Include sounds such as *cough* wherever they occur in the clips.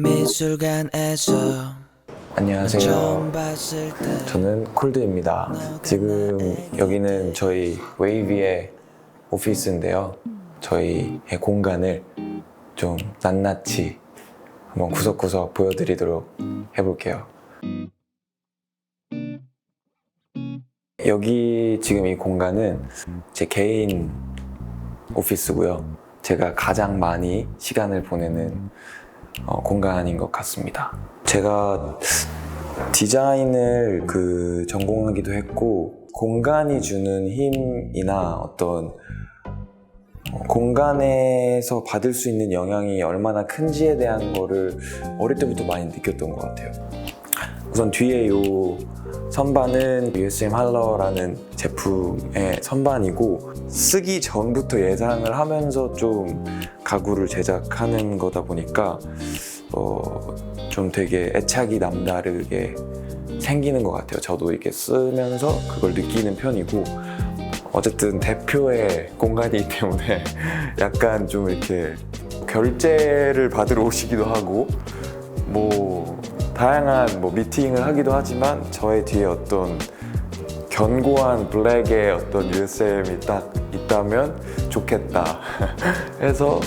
미술관에서 안녕하세요. 저는 콜드입니다. 지금 여기는 저희 웨이비의 오피스인데요. 저희의 공간을 좀 낱낱이 한번 구석구석 보여드리도록 해볼게요. 여기 지금 이 공간은 제 개인 오피스고요. 제가 가장 많이 시간을 보내는 어, 공간인 것 같습니다. 제가 디자인을 그 전공하기도 했고 공간이 주는 힘이나 어떤 어, 공간에서 받을 수 있는 영향이 얼마나 큰지에 대한 거를 어릴 때부터 많이 느꼈던 것 같아요. 우선 뒤에 이 선반은 USM 할러라는 제품의 선반이고 쓰기 전부터 예상을 하면서 좀 가구를 제작하는 거다 보니까 어, 좀 되게 애착이 남다르게 생기는 것 같아요. 저도 이렇게 쓰면서 그걸 느끼는 편이고 어쨌든 대표의 공간이기 때문에 *laughs* 약간 좀 이렇게 결제를 받으러 오시기도 하고 뭐 다양한 뭐 미팅을 하기도 하지만 저의 뒤에 어떤 견고한 블랙의 어떤 USM이 딱 있다면 좋겠다 *laughs* 해서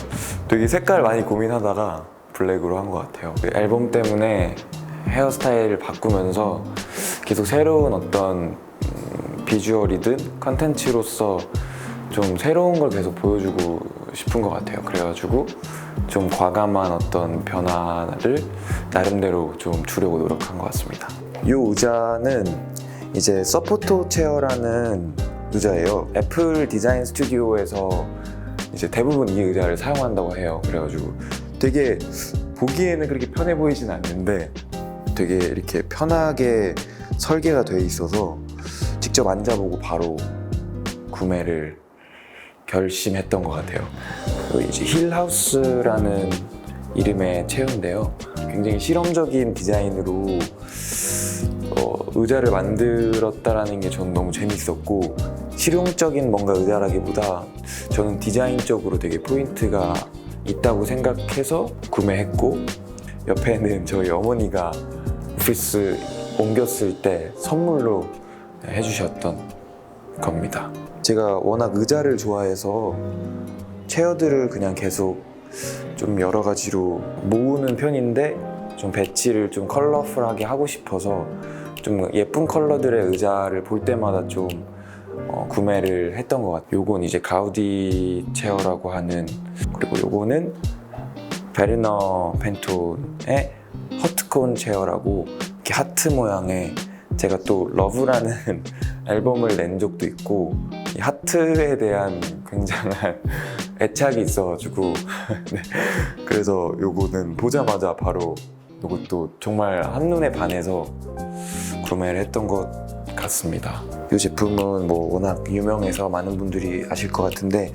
되게 색깔 많이 고민하다가 블랙으로 한 것 같아요. 그 앨범 때문에 헤어스타일을 바꾸면서 계속 새로운 어떤 음, 비주얼이든 컨텐츠로서 좀 새로운 걸 계속 보여주고 싶은 것 같아요. 그래가지고 좀 과감한 어떤 변화를 나름대로 좀 주려고 노력한 것 같습니다. 이 의자는 이제 서포터 체어라는 의자예요. 애플 디자인 스튜디오에서 이제 대부분 이 의자를 사용한다고 해요. 그래가지고 되게 보기에는 그렇게 편해 보이진 않는데 되게 이렇게 편하게 설계가 돼 있어서 직접 앉아보고 바로 구매를 결심했던 것 같아요. 그 이제 힐하우스라는 이름의 체어인데요. 굉장히 실험적인 디자인으로 어, 의자를 만들었다라는 게 저는 너무 재밌었고 실용적인 뭔가 의자라기보다 저는 디자인적으로 되게 포인트가 있다고 생각해서 구매했고 옆에는 저희 어머니가 오피스 옮겼을 때 선물로 해주셨던 겁니다. 제가 워낙 의자를 좋아해서 체어들을 그냥 계속 좀 여러 가지로 모으는 편인데 좀 배치를 좀 컬러풀하게 하고 싶어서 좀 예쁜 컬러들의 의자를 볼 때마다 좀 어, 구매를 했던 것 같아요. 요건 이제 가우디 체어라고 하는 그리고 요거는 베르너 펜톤의 허트콘 체어라고 이렇게 하트 모양의 제가 또 러브라는 *laughs* 앨범을 낸 적도 있고 이 하트에 대한 굉장한 *laughs* 애착이 있어가지고 *laughs* 네. 그래서 요거는 보자마자 바로 요것도 정말 한눈에 반해서 구매를 했던 것 같습니다. 이 제품은 뭐 워낙 유명해서 많은 분들이 아실 것 같은데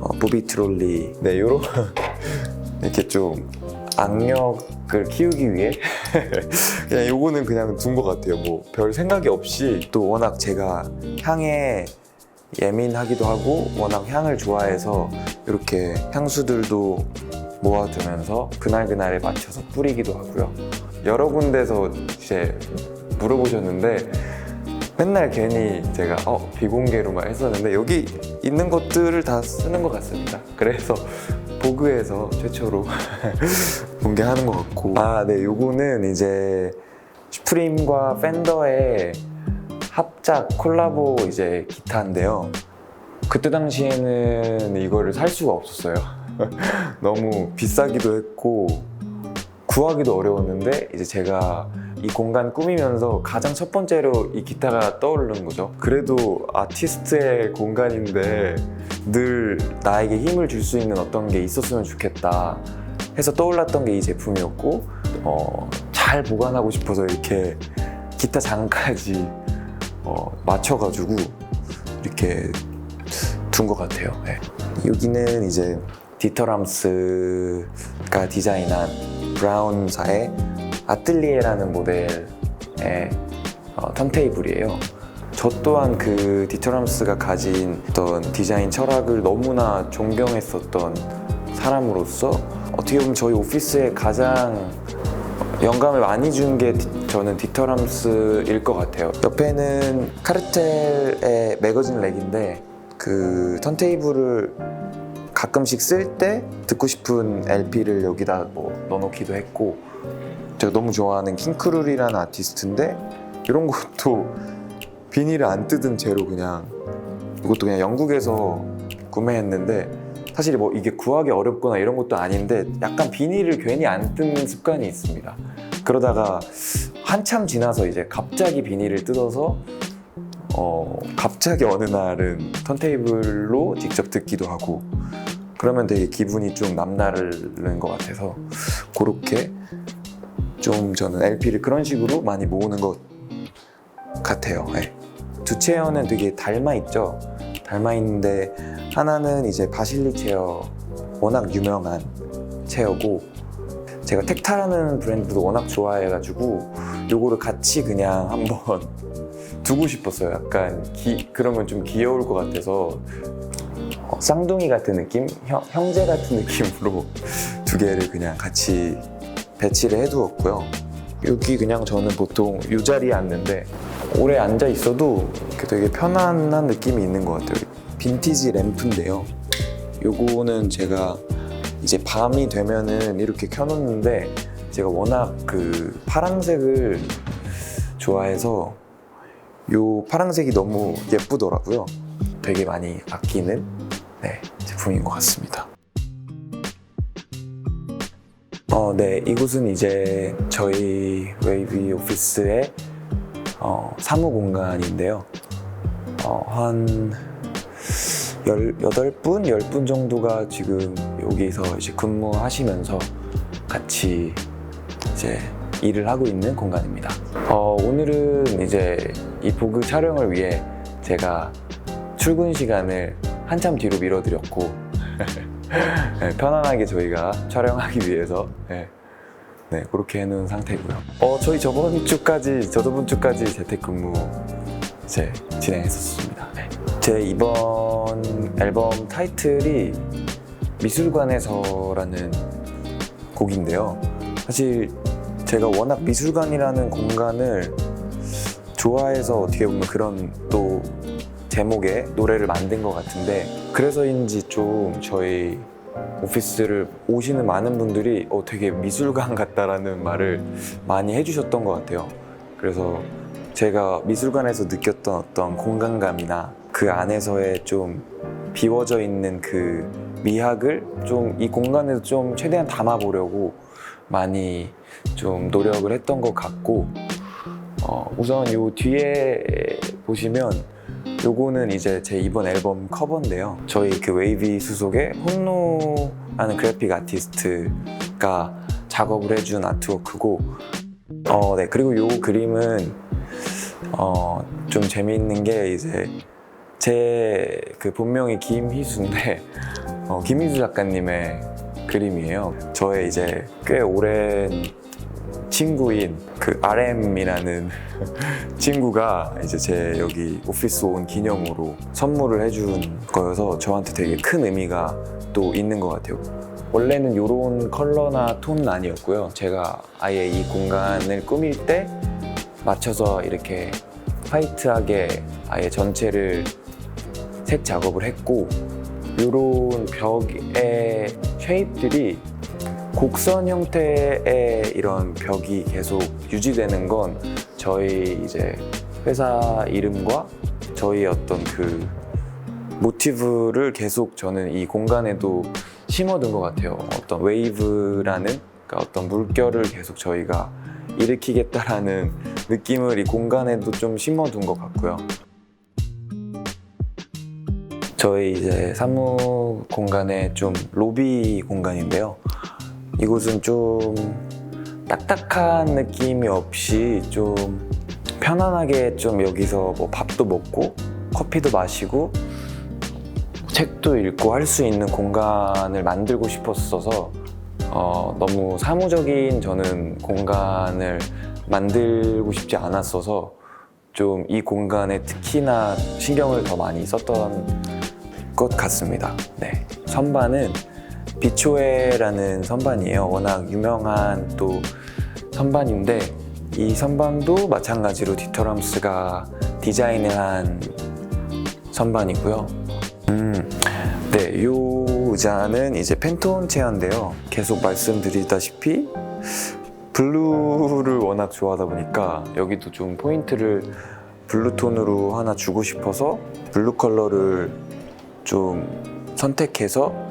어, 부비 트롤리 네 요런 이렇게 좀 악력 을 키우기 위해 *laughs* 그냥 요거는 그냥 둔 것 같아요. 뭐 별 생각이 없이 또 워낙 제가 향에 예민하기도 하고 워낙 향을 좋아해서 이렇게 향수들도 모아두면서 그날 그날에 맞춰서 뿌리기도 하고요. 여러 군데서 이제 물어보셨는데 맨날 괜히 제가 어 비공개로만 했었는데 여기 있는 것들을 다 쓰는 것 같습니다. 그래서 보그에서 최초로 *laughs* 공개하는 것 같고 아 네 요거는 이제 슈프림과 팬더의 합작 콜라보 이제 기타인데요. 그때 당시에는 이거를 살 수가 없었어요. *laughs* 너무 비싸기도 했고 구하기도 어려웠는데 이제 제가 이 공간 꾸미면서 가장 첫 번째로 이 기타가 떠오르는 거죠. 그래도 아티스트의 공간인데 늘 나에게 힘을 줄 수 있는 어떤 게 있었으면 좋겠다 해서 떠올랐던 게 이 제품이었고 어, 잘 보관하고 싶어서 이렇게 기타 장까지 어, 맞춰가지고 이렇게 둔 것 같아요. 네. 여기는 이제 디터람스가 디자인한 브라운사의 아틀리에라는 모델의 어, 턴테이블이에요. 저 또한 그 디터람스가 가진 어떤 디자인 철학을 너무나 존경했었던 사람으로서 어떻게 보면 저희 오피스에 가장 영감을 많이 준 게 저는 디터람스일 것 같아요. 옆에는 카르텔의 매거진 렉인데 그 턴테이블을 가끔씩 쓸 때 듣고 싶은 LP를 여기다 뭐 넣어놓기도 했고 제가 너무 좋아하는 킹크룰이라는 아티스트인데 이런 것도 비닐을 안 뜯은 채로 그냥 이것도 그냥 영국에서 구매했는데 사실 뭐 이게 구하기 어렵거나 이런 것도 아닌데 약간 비닐을 괜히 안 뜯는 습관이 있습니다. 그러다가 한참 지나서 이제 갑자기 비닐을 뜯어서 어 갑자기 어느 날은 턴테이블로 직접 듣기도 하고 그러면 되게 기분이 좀 남다른 것 같아서 그렇게 좀 저는 LP를 그런 식으로 많이 모으는 것 같아요. 네. 두 체어는 되게 닮아 있죠. 닮아 있는데 하나는 이제 바실리 체어 워낙 유명한 체어고 제가 텍타라는 브랜드도 워낙 좋아해가지고 요거를 같이 그냥 한번 *laughs* 두고 싶었어요. 약간 기- 그러면 좀 귀여울 것 같아서 어, 쌍둥이 같은 느낌, 형, 형제 같은 *laughs* 느낌으로 두 개를 그냥 같이 배치를 해두었고요. 여기 그냥 저는 보통 이 자리에 앉는데 오래 앉아 있어도 이렇게 되게 편안한 느낌이 있는 것 같아요. 빈티지 램프인데요. 요거는 제가 이제 밤이 되면은 이렇게 켜놓는데 제가 워낙 그 파란색을 좋아해서 요 파란색이 너무 예쁘더라고요. 되게 많이 아끼는 네, 제품인 것 같습니다. 어, 네, 이곳은 이제 저희 웨이비 오피스의 어, 사무 공간인데요. 어, 한 18분, 10분 정도가 지금 여기서 이제 근무하시면서 같이 이제 일을 하고 있는 공간입니다. 어, 오늘은 이제 이 보그 촬영을 위해 제가 출근 시간을 한참 뒤로 미뤄드렸고 *laughs* 네, 편안하게 저희가 촬영하기 위해서 네, 네, 그렇게 해놓은 상태고요. 어, 저희 저번 주까지 저저번 주까지 재택근무 이제 진행했었습니다. 네. 제 이번 앨범 타이틀이 미술관에서라는 곡인데요. 사실 제가 워낙 미술관이라는 공간을 좋아해서 어떻게 보면 그런 또 제목의 노래를 만든 것 같은데 그래서인지 좀 저희 오피스를 오시는 많은 분들이 어, 되게 미술관 같다라는 말을 많이 해주셨던 것 같아요. 그래서 제가 미술관에서 느꼈던 어떤 공간감이나 그 안에서의 좀 비워져 있는 그 미학을 좀 이 공간에서 좀 최대한 담아보려고 많이 좀 노력을 했던 것 같고 어, 우선 요 뒤에 보시면 요거는 이제 제 이번 앨범 커버인데요. 저희 그 웨이비 수속의 혼노라는 그래픽 아티스트가 작업을 해준 아트워크고, 어, 네. 그리고 요 그림은, 어, 좀 재미있는 게 이제 제 그 본명이 김희수인데, 어, 김희수 작가님의 그림이에요. 저의 이제 꽤 오랜 친구인 그 RM이라는 *laughs* 친구가 이제 제 여기 오피스 온 기념으로 선물을 해준 거여서 저한테 되게 큰 의미가 또 있는 것 같아요. 원래는 이런 컬러나 톤은 아니었고요. 제가 아예 이 공간을 꾸밀 때 맞춰서 이렇게 화이트하게 아예 전체를 색 작업을 했고 이런 벽의 쉐입들이 곡선 형태의 이런 벽이 계속 유지되는 건 저희 이제 회사 이름과 저희 어떤 그 모티브를 계속 저는 이 공간에도 심어둔 것 같아요. 어떤 웨이브라는 그러니까 어떤 물결을 계속 저희가 일으키겠다라는 느낌을 이 공간에도 좀 심어둔 것 같고요. 저희 이제 사무 공간의 좀 로비 공간인데요. 이곳은 좀 딱딱한 느낌이 없이 좀 편안하게 좀 여기서 뭐 밥도 먹고 커피도 마시고 책도 읽고 할 수 있는 공간을 만들고 싶었어서 어, 너무 사무적인 저는 공간을 만들고 싶지 않았어서 좀 이 공간에 특히나 신경을 더 많이 썼던 것 같습니다. 네. 선반은 비초에라는 선반이에요. 워낙 유명한 또 선반인데 이 선반도 마찬가지로 디터럼스가 디자인을 한 선반이고요. 음, 네, 요 의자는 이제 펜톤 체어인데요. 계속 말씀드리다시피 블루를 워낙 좋아하다 보니까 여기도 좀 포인트를 블루 톤으로 하나 주고 싶어서 블루 컬러를 좀 선택해서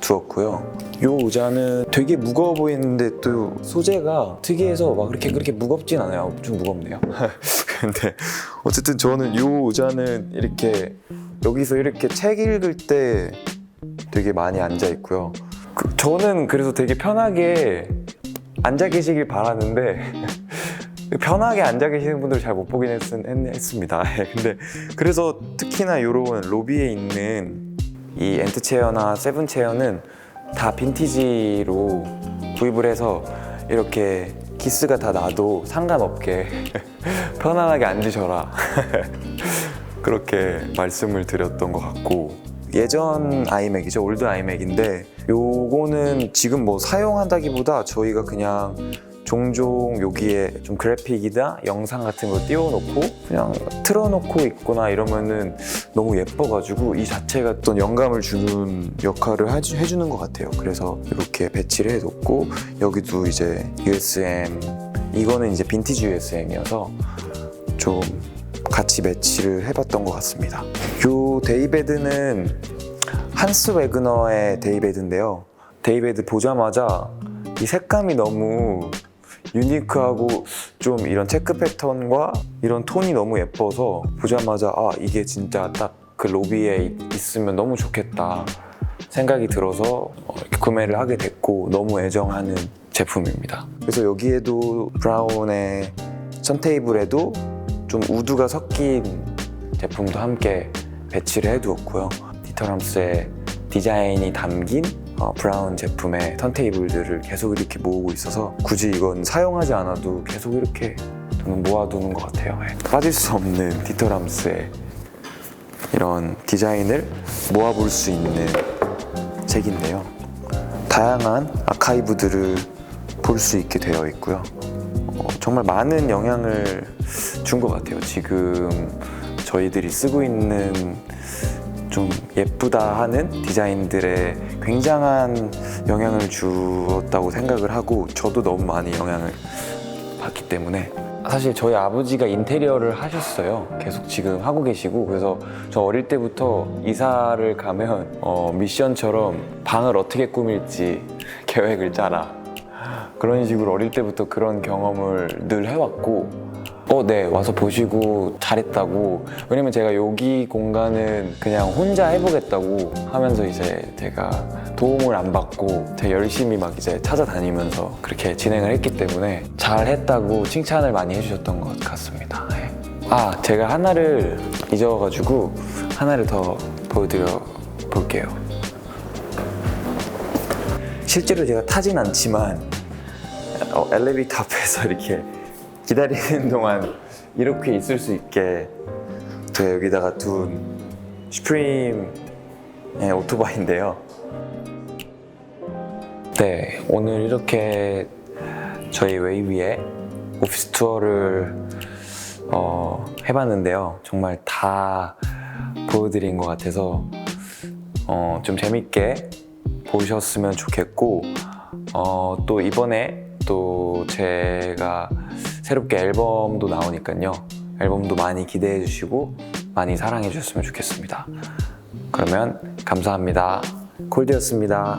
두었고요. 요 의자는 되게 무거워 보이는데 또 소재가 특이해서 막 그렇게 그렇게 무겁진 않아요. 좀 무겁네요. *laughs* 근데 어쨌든 저는 요 의자는 이렇게 여기서 이렇게 책 읽을 때 되게 많이 앉아 있고요. 그- 저는 그래서 되게 편하게 앉아 계시길 바라는데 *laughs* 편하게 앉아 계시는 분들 잘 못 보긴 했, 습니다 *laughs* 근데 그래서 특히나 이런 로비에 있는 이 엔트 체어나 세븐 체어는 다 빈티지로 구입을 해서 이렇게 기스가 다 나도 상관없게 *laughs* 편안하게 앉으셔라. *laughs* 그렇게 말씀을 드렸던 것 같고 예전 아이맥이죠. 올드 아이맥인데 요거는 지금 뭐 사용한다기보다 저희가 그냥 종종 여기에 좀 그래픽이나 영상 같은 거 띄워놓고 그냥 틀어놓고 있거나 이러면은 너무 예뻐가지고 이 자체가 어떤 영감을 주는 역할을 해주- 해주는 것 같아요. 그래서 이렇게 배치를 해놓고 여기도 이제 USM 이거는 이제 빈티지 USM이어서 좀 같이 매치를 해봤던 것 같습니다. 요 데이베드는 한스 웨그너의 데이베드인데요. 데이베드 보자마자 이 색감이 너무 유니크하고 좀 이런 체크 패턴과 이런 톤이 너무 예뻐서 보자마자 아 이게 진짜 딱 그 로비에 있- 있으면 너무 좋겠다 생각이 들어서 어, 구매를 하게 됐고 너무 애정하는 제품입니다. 그래서 여기에도 브라운의 선 테이블에도 좀 우드가 섞인 제품도 함께 배치를 해두었고요. 디터럼스의 디자인이 담긴 어, 브라운 제품의 턴테이블들을 계속 이렇게 모으고 있어서 굳이 이건 사용하지 않아도 계속 이렇게 저는 모아두는 것 같아요. 예. 빠질 수 없는 디터럼스의 이런 디자인을 모아볼 수 있는 책인데요. 다양한 아카이브들을 볼 수 있게 되어 있고요. 어, 정말 많은 영향을 준 것 같아요. 지금 저희들이 쓰고 있는 좀 예쁘다 하는 디자인들에 굉장한 영향을 주었다고 생각을 하고 저도 너무 많이 영향을 받기 때문에 사실 저희 아버지가 인테리어를 하셨어요. 계속 지금 하고 계시고 그래서 저 어릴 때부터 이사를 가면 어, 미션처럼 방을 어떻게 꾸밀지 *laughs* 계획을 짜라 그런 식으로 어릴 때부터 그런 경험을 늘 해왔고 어, 네, 와서 보시고 잘했다고. 왜냐면 제가 여기 공간은 그냥 혼자 해보겠다고 하면서 이제 제가 도움을 안 받고 되게 열심히 막 이제 찾아다니면서 그렇게 진행을 했기 때문에 잘했다고 칭찬을 많이 해주셨던 것 같습니다. 네. 아, 제가 하나를 잊어가지고 하나를 더 보여드려 볼게요. 실제로 제가 타진 않지만 어, 엘리베이터 앞에서 이렇게 기다리는 *laughs* 동안 이렇게 있을 수 있게 제가 여기다가 둔 슈프림의 오토바이인데요. 네, 오늘 이렇게 저희 웨이비의 오피스 투어를 어, 해봤는데요. 정말 다 보여드린 것 같아서 어, 좀 재밌게 보셨으면 좋겠고 어, 또 이번에 또 제가 새롭게 앨범도 나오니까요. 앨범도 많이 기대해 주시고 많이 사랑해 주셨으면 좋겠습니다. 그러면 감사합니다. 콜드였습니다.